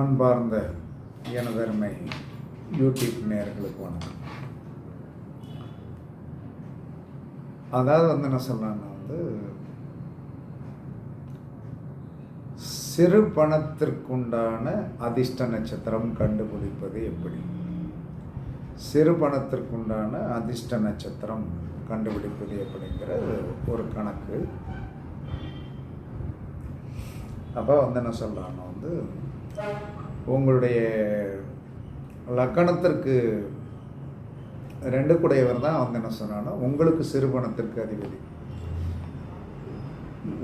அன்பார்ந்த எனதருமை யூடியூப் நேர்களுக்கு வணக்கம். அதாவது வந்து என்ன சொல்லலாம்னா வந்து சிறு பணத்திற்குண்டான அதிர்ஷ்ட நட்சத்திரம் கண்டுபிடிப்பது எப்படி? சிறு பணத்திற்குண்டான அதிர்ஷ்ட நட்சத்திரம் கண்டுபிடிப்பது எப்படிங்கிற ஒரு கணக்கு. அப்போ வந்து என்ன சொல்லலாம்னா வந்து உங்களுடைய லக்கணத்திற்கு ரெண்டு குடையவர் தான் வந்து என்ன சொன்னான்னா உங்களுக்கு சிறுபணத்திற்கு அதிபதி.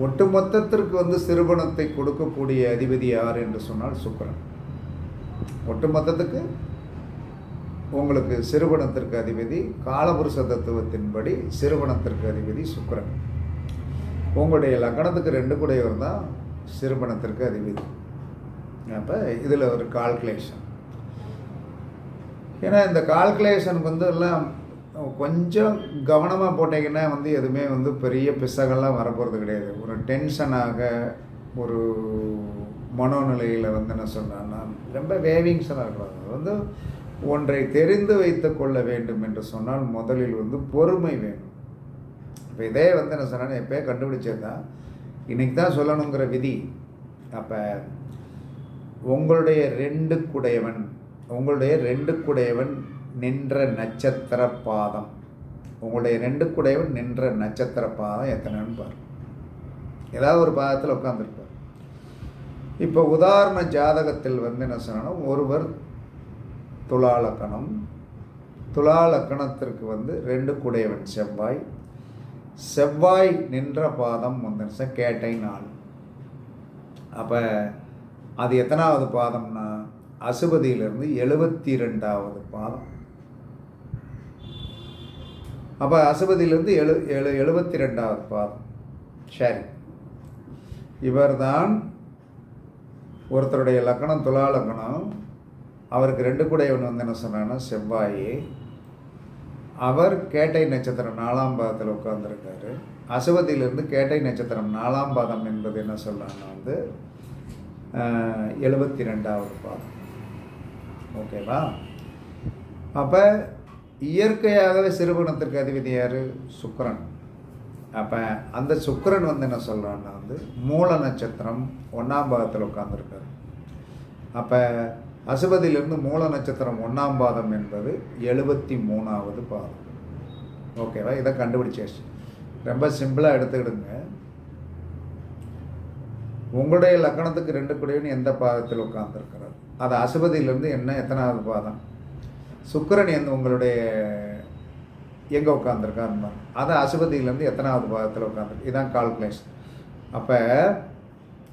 ஒட்டுமொத்தத்திற்கு வந்து சிறுபணத்தை கொடுக்கக்கூடிய அதிபதி யார் என்று சொன்னால் சுக்கிரன். ஒட்டுமொத்தத்துக்கு உங்களுக்கு சிறுபணத்திற்கு அதிபதி காலபுருஷ தத்துவத்தின்படி சிறுபணத்திற்கு அதிபதி சுக்கரன். உங்களுடைய லக்கணத்துக்கு ரெண்டு குடையவர் தான் சிறுபணத்திற்கு அதிபதி. அப்போ இதில் ஒரு கால்குலேஷன் ஏன்னா இந்த கால்குலேஷனுக்கு வந்து எல்லாம் கொஞ்சம் கவனமாக போட்டிங்கன்னா வந்து எதுவுமே வந்து பெரிய பிசகெல்லாம் வரப்போகிறது கிடையாது. ஒரு டென்ஷனாக ஒரு மனோநிலையில் வந்து என்ன சொன்னான்னா ரொம்ப வேவிங்ஸாக இருக்கிறாங்க அது வந்து ஒன்றை தெரிந்து வைத்து கொள்ள வேண்டும் என்று சொன்னால் முதலில் வந்து பொறுமை வேணும். இப்போ இதே வந்து என்ன சொன்னால் எப்போயே கண்டுபிடிச்சது தான் இன்றைக்கி தான் சொல்லணுங்கிற விதி. அப்போ உங்களுடைய ரெண்டு குடையவன் உங்களுடைய ரெண்டு குடையவன் நின்ற நட்சத்திர பாதம் உங்களுடைய ரெண்டு குடையவன் நின்ற நட்சத்திர பாதம் எத்தனைன்னு பாரு. ஏதாவது ஒரு பாதத்தில் உட்காந்துருப்பார் இப்போ உதாரண ஜாதகத்தில் வந்து என்ன சொன்னா ஒருவர் துலாலக்கணம் துளாலக்கணத்திற்கு வந்து ரெண்டு குடையவன் செவ்வாய் செவ்வாய் நின்ற பாதம் வந்து கேட்டை நாள். அப்போ அது எத்தனாவது பாதம்னா அசுபதியிலிருந்து எழுபத்தி ரெண்டாவது பாதம். அப்போ அசுபதியிலிருந்து எழு எழு எழுபத்தி ரெண்டாவது பாதம். சரி. இவர்தான் ஒருத்தருடைய லக்கணம் துலா லக்கணம் அவருக்கு ரெண்டு கூடையவன் வந்து என்ன சொன்னான்னா செவ்வாயே அவர் கேட்டை நட்சத்திரம் நாலாம் பாதத்தில் உட்கார்ந்துருக்காரு. அசுபதியிலிருந்து கேட்டை நட்சத்திரம் நாலாம் பாதம் என்பது என்ன சொல்லலாம்னா வந்து எழுபத்தி ரெண்டாவது பாதம் ஓகேவா? அப்போ இயற்கையாகவே சிறுகுணத்திற்கு அதிபதி யார்? சுக்கரன். அப்போ அந்த சுக்கரன் வந்து என்ன சொல்கிறான்னா வந்து மூல நட்சத்திரம் ஒன்றாம் பாதத்தில் உட்காந்துருக்காரு அப்போ அசுபதியிலிருந்து மூல நட்சத்திரம் ஒன்றாம் பாதம் என்பது எழுபத்தி மூணாவது பாதம். ஓகேவா? இதை கண்டுபிடிச்சாச்சு. ரொம்ப சிம்பிளாக எடுத்துக்கிடுங்க. உங்களுடைய லக்கணத்துக்கு ரெண்டு குடையவன் எந்த பாதத்தில் உட்கார்ந்துருக்கிறார்? அது அசுபதியிலேருந்து என்ன எத்தனாவது பாதம்? சுக்கரன் எந்த உங்களுடைய எங்கே உட்காந்துருக்கான்னு அது அசுபதியிலேருந்து எத்தனாவது பாதத்தில் உட்காந்துருக்கு இதுதான் கால்குலேஷன் அப்போ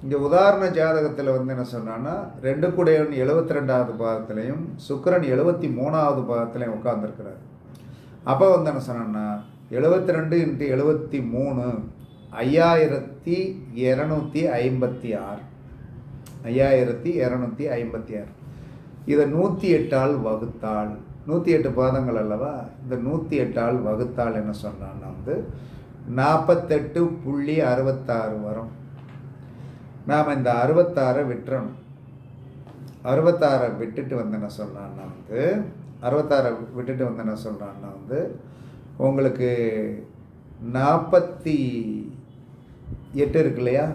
இங்கே உதாரண ஜாதகத்தில் வந்து என்ன சொன்னான்னா ரெண்டு குடையவன் எழுபத்தி ரெண்டாவது பாதத்துலேயும் சுக்கரன் எழுபத்தி மூணாவது பாதத்துலேயும் உட்காந்துருக்கிறார் அப்போ வந்து என்ன சொன்னோன்னா எழுபத்தி ரெண்டு இன்ட்டு எழுபத்தி மூணு ஐயாயிரத்து இரநூத்தி ஐம்பத்தி ஆறு. ஐயாயிரத்தி இரநூத்தி ஐம்பத்தி ஆறு. இதை நூற்றி எட்டால் வகுத்தால் நூற்றி எட்டு பாதங்கள் அல்லவா? இந்த நூற்றி எட்டால் வகுத்தால் என்ன சொன்னான்னா வந்து நாற்பத்தெட்டு புள்ளி அறுபத்தாறு வரும். நாம் இந்த அறுபத்தாறை விட்டுறணும். அறுபத்தாறை விட்டுட்டு வந்து என்ன சொல்கிறான்னா வந்து அறுபத்தாறை விட்டுட்டு வந்து என்ன சொல்கிறான்னா வந்து உங்களுக்கு நாற்பத்தி எட்டு இருக்கு இல்லையா?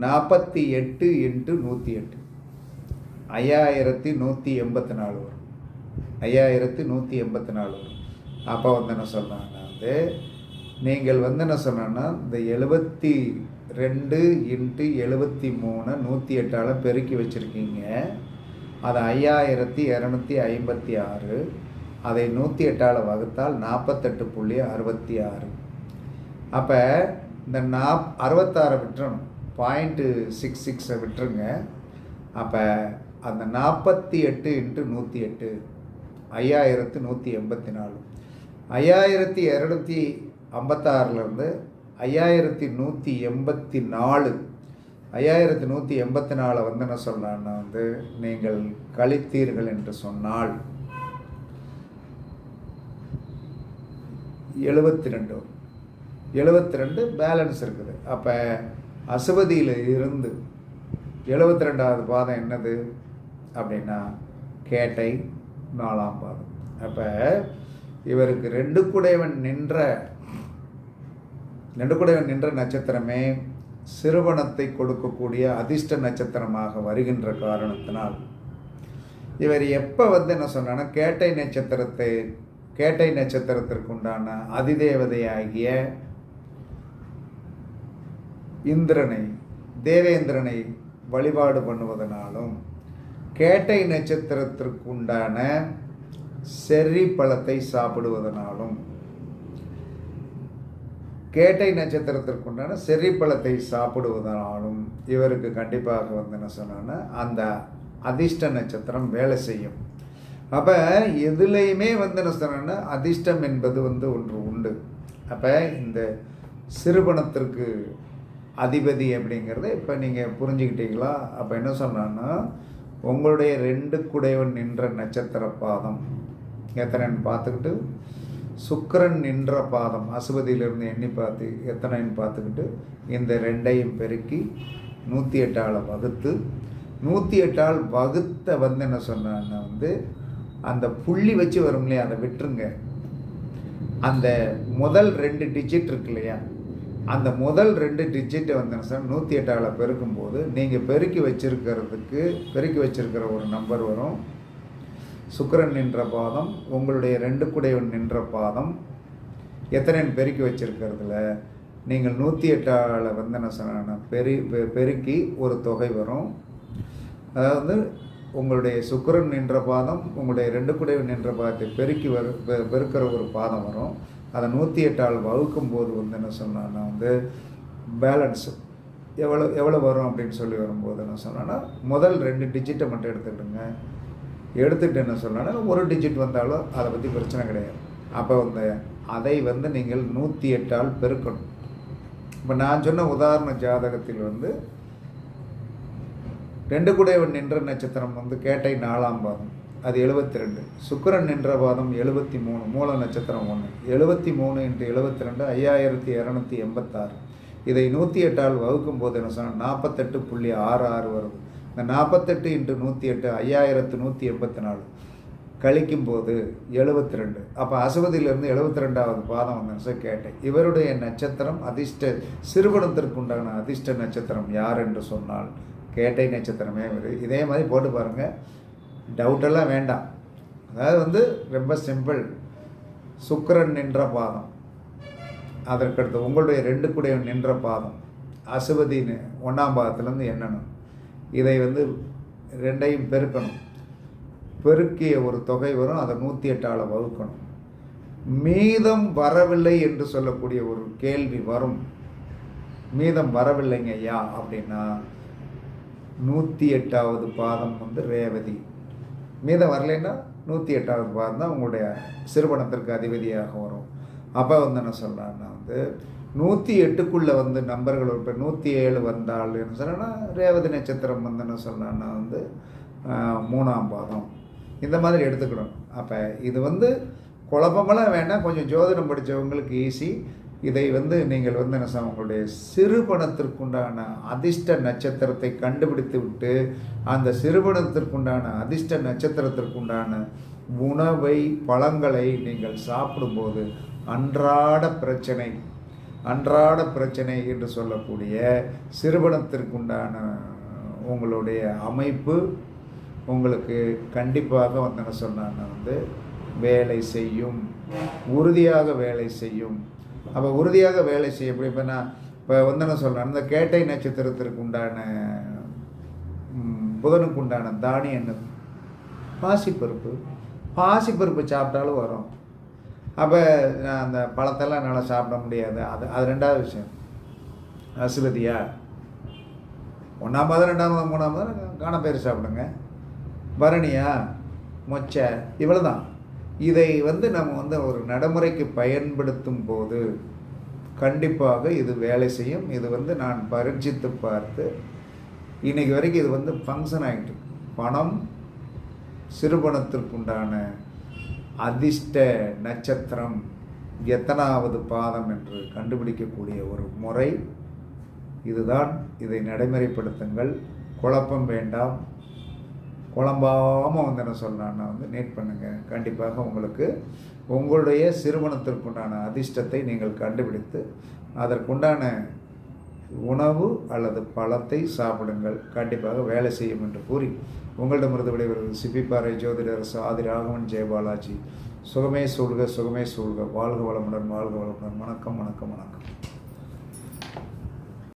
நாற்பத்தி எட்டு இன்ட்டு நூற்றி எட்டு. ஐயாயிரத்தி நூற்றி எண்பத்தி நாலு வரும். ஐயாயிரத்தி நூற்றி எண்பத்தி நாலு வரும். அப்போ வந்து என்ன சொன்னாங்கன்னா வந்து நீங்கள் வந்து என்ன சொன்னோன்னா இந்த எழுபத்தி ரெண்டு இன்ட்டு எழுபத்தி மூணு நூற்றி எட்டால் பெருக்கி வச்சுருக்கீங்க. அது ஐயாயிரத்தி இரநூத்தி ஐம்பத்தி ஆறு அதை நூற்றி எட்டால் வகுத்தால் நாற்பத்தெட்டு புள்ளி அறுபத்தி ஆறு. அப்போ இந்த நாப் அறுபத்தாறை விட்டுறணும் பாயிண்ட்டு சிக்ஸ் சிக்ஸை விட்டுருங்க. அப்போ அந்த நாற்பத்தி எட்டு இன்ட்டு நூற்றி எட்டு ஐயாயிரத்து நூற்றி எண்பத்தி நாலு. ஐயாயிரத்தி இரநூத்தி ஐம்பத்தாறுலேருந்து ஐயாயிரத்தி நூற்றி எண்பத்தி நாலு. ஐயாயிரத்தி நூற்றி எண்பத்தி நாலு வந்து என்ன சொல்லலான்னா வந்து நீங்கள் கழித்தீர்கள் என்று சொன்னால். எழுபத்தி ரெண்டு. எழுபத்தி ரெண்டு பேலன்ஸ் இருக்குது. அப்போ அசுபதியில் இருந்து எழுபத்தி ரெண்டாவது பாதம் என்னது? அப்படின்னா கேட்டை நாலாம் பாதம். அப்போ இவருக்கு ரெண்டு குடைவன் நின்ற ரெண்டு குடைவன் நின்ற நட்சத்திரமே சிறுவனத்தை கொடுக்கக்கூடிய அதிர்ஷ்ட நட்சத்திரமாக வருகின்ற காரணத்தினால் இவர் எப்போ வந்து என்ன சொன்னான்னா கேட்டை நட்சத்திரத்தை கேட்டை நட்சத்திரத்திற்கு உண்டான அதிதேவதையாகிய இந்திரனை தேவேந்திரனை வழிபாடு பண்ணுவதனாலும் கேட்டை நட்சத்திரத்திற்கு உண்டான செர்ரி பழத்தை சாப்பிடுவதனாலும் கேட்டை நட்சத்திரத்திற்கு உண்டான செர்ரி பழத்தை சாப்பிடுவதனாலும் இவருக்கு கண்டிப்பாக வந்து என்ன சொன்னோன்னா அந்த அதிர்ஷ்ட நட்சத்திரம் வேலை செய்யும். அப்போ எதுலேயுமே வந்து என்ன சொன்னேன்னா அதிர்ஷ்டம் என்பது வந்து ஒன்று உண்டு. அப்போ இந்த சிறுபணத்திற்கு அதிபதி அப்படிங்கிறத இப்போ நீங்கள் புரிஞ்சுக்கிட்டீங்களா? அப்போ என்ன சொன்னான்னா உங்களுடைய ரெண்டு குடைவன் நின்ற நட்சத்திர பாதம். எத்தனைன்னு பார்த்துக்கிட்டு சுக்கரன் நின்ற பாதம். அசுபதியிலிருந்து எண்ணி பார்த்து எத்தனைன்னு பார்த்துக்கிட்டு இந்த ரெண்டையும் பெருக்கி நூற்றி எட்டால் வகுத்து நூற்றி எட்டால் வகுத்த வந்து என்ன சொன்னான்னா வந்து அந்த புள்ளி வச்சு வரும் இல்லையா அதை விட்டுருங்க. அந்த முதல் ரெண்டு டிஜிட் இருக்கு இல்லையா அந்த முதல் ரெண்டு டிஜிட்டை வந்து சார். நூற்றி எட்டால் பெருக்கும்போது நீங்கள் பெருக்கி வச்சிருக்கிறதுக்கு பெருக்கி வச்சிருக்கிற ஒரு நம்பர் வரும். சுக்கரன் நின்ற பாதம் உங்களுடைய ரெண்டு குடைவன் நின்ற பாதம். எத்தனைன்னு பெருக்கி வச்சிருக்கிறதுல? நீங்கள் நூற்றி எட்டால் வந்து என்ன சொன்னா பெரு பெ- பெருக்கி ஒரு தொகை வரும். அதாவது உங்களுடைய சுக்கரன் நின்ற பாதம் உங்களுடைய ரெண்டு குடைவன் நின்ற பாதத்தை பெருக்கி வரு பெ- பெருக்கிற ஒரு பாதம் வரும். அதை நூற்றி எட்டால் வகுக்கும் போது வந்து என்ன சொன்னான்னா வந்து பேலன்ஸு எவ்வளோ எவ்வளோ வரும்? அப்படின்னு சொல்லி வரும்போது என்ன சொன்னான்னா முதல் ரெண்டு டிஜிட்டை மட்டும் எடுத்துக்கிடுங்க. எடுத்துகிட்டு என்ன சொன்னான்னா ஒரு டிஜிட் வந்தாலும் அதை பற்றி பிரச்சனை கிடையாது. அப்போ வந்து அதை வந்து நீங்கள் நூற்றி எட்டால் பெருக்கணும். இப்போ நான் சொன்ன உதாரண ஜாதகத்தில் வந்து ரெண்டு குடையவன் நின்ற நட்சத்திரம் வந்து கேட்டை நாலாம் பாதம் அது எழுபத்தி ரெண்டு சுக்கரன் நின்ற பாதம் எழுபத்தி மூணு மூல நட்சத்திரம் ஒன்று எழுபத்தி மூணு இன்ட்டு எழுபத்தி ரெண்டு ஐயாயிரத்தி இரநூத்தி எண்பத்தாறு. இதை நூற்றி எட்டால் வகுக்கும் போது என்ன சொன்னால் நாற்பத்தெட்டு புள்ளி ஆறு ஆறு வருது. இந்த நாற்பத்தெட்டு இன்ட்டு நூற்றி எட்டு ஐயாயிரத்து நூற்றி எண்பத்தி நாலு கழிக்கும் போது எழுபத்தி ரெண்டு அப்போ அசுவதியிலேருந்து எழுபத்தி ரெண்டாவது பாதம் வந்து சார் கேட்டேன். இவருடைய நட்சத்திரம் அதிர்ஷ்ட சிறுவனத்திற்கு உண்டான அதிர்ஷ்ட நட்சத்திரம் யார் என்று சொன்னால் கேட்டை நட்சத்திரமே வருது இதே மாதிரி போட்டு பாருங்கள் டவுட்டெல்லாம் வேண்டாம். அதாவது வந்து ரொம்ப சிம்பிள் சுக்கரன் நின்ற பாதம். அதற்கடுத்து உங்களுடைய ரெண்டு குடையவன் நின்ற பாதம். அசுவதி ஒன்றாம் பாதத்துலேருந்து எண்ணணும். இதை வந்து ரெண்டையும் பெருக்கணும். பெருக்கிய ஒரு தொகை வரும் அதை நூற்றி எட்டால் வகுக்கணும். மீதம் வரவில்லை என்று சொல்லக்கூடிய ஒரு கேள்வி வரும். மீதம் வரவில்லைங்க ஐயா அப்படின்னா நூற்றி எட்டாவது பாதம் வந்து ரேவதி. மீதம் வரலைன்னா நூற்றி எட்டாவது ரூபா தான் உங்களுடைய சிறுபணத்திற்கு அதிபதியாக வரும். அப்போ வந்து என்ன சொல்கிறான்னா வந்து நூற்றி எட்டுக்குள்ளே வந்து நம்பர்கள் இப்போ நூற்றி ஏழு வந்தால் என்ன சொல்கிறேன்னா ரேவதி நட்சத்திரம் வந்து என்ன சொல்கிறான்னா வந்து மூணாம் பாதம். இந்த மாதிரி எடுத்துக்கணும். அப்போ இது வந்து குழப்பமெல்லாம் வேண்டாம். கொஞ்சம் ஜோதிடம் படித்தவங்களுக்கு ஈஸி இதை வந்து நீங்கள் வந்து என்ன சார் உங்களுடைய சிறுபணத்திற்குண்டான அதிர்ஷ்ட நட்சத்திரத்தை கண்டுபிடித்து விட்டு அந்த சிறுபணத்திற்குண்டான அதிர்ஷ்ட நட்சத்திரத்திற்குண்டான உணவை பழங்களை நீங்கள் சாப்பிடும்போது அன்றாட பிரச்சனை அன்றாட பிரச்சனை என்று சொல்லக்கூடிய சிறுபணத்திற்குண்டான உங்களுடைய அமைப்பு உங்களுக்கு கண்டிப்பாக வந்து என்ன சொன்னான்னா வந்து வேலை செய்யும் உறுதியாக வேலை செய்யும் அப்போ உறுதியாக வேலை செய்ய இப்படி இப்போ நான் இப்போ வந்து என்ன சொல்கிறேன் அந்த கேட்டை நட்சத்திரத்திற்கு உண்டான புதனுக்கு உண்டான தானியம் என்னது? பாசிப்பருப்பு. பாசிப்பருப்பு சாப்பிட்டாலும் வரும். அப்போ நான் அந்த பழத்தெல்லாம் என்னால் சாப்பிட முடியாது. அது அது ரெண்டாவது விஷயம். அசுவதியா ஒன்றாம் பாதம் ரெண்டாம் மூணாம் பாதம் காணப்பயிர் சாப்பிடுங்க. பரணியா? மொச்சை? இவ்வளோ தான் இதை வந்து நம்ம வந்து ஒரு நடைமுறைக்கு பயன்படுத்தும் போது கண்டிப்பாக இது வேலை செய்யும். இது வந்து நான் பரீட்சித்து பார்த்து இன்றைக்கி வரைக்கும் இது வந்து ஃபங்க்ஷன் ஆகிட்டு பணம் சிறுபணத்திற்குண்டான அதிர்ஷ்ட நட்சத்திரம் எத்தனாவது பாதம் என்று கண்டுபிடிக்கக்கூடிய ஒரு முறை. இதுதான். இதை நடைமுறைப்படுத்துங்கள். குழப்பம் வேண்டாம். குழம்பாமல் வந்து என்ன சொல்லலான்னா வந்து நீட் பண்ணுங்கள் கண்டிப்பாக உங்களுக்கு உங்களுடைய சிறுமணத்திற்குண்டான அதிர்ஷ்டத்தை நீங்கள் கண்டுபிடித்து அதற்குண்டான உணவு அல்லது பழத்தை சாப்பிடுங்கள். கண்டிப்பாக வேலை செய்யும் என்று கூறி உங்களிடமிருந்து விடைபெறுவது சிப்பிப்பாறை ஜோதிடரசு ஆதி ராகவன் ஜெயபாலாஜி சுகமே சூழ்க சுகமே சூழ்க. வாழ்க வளமுடன் வாழ்க வளமுடன். வணக்கம் வணக்கம் வணக்கம்.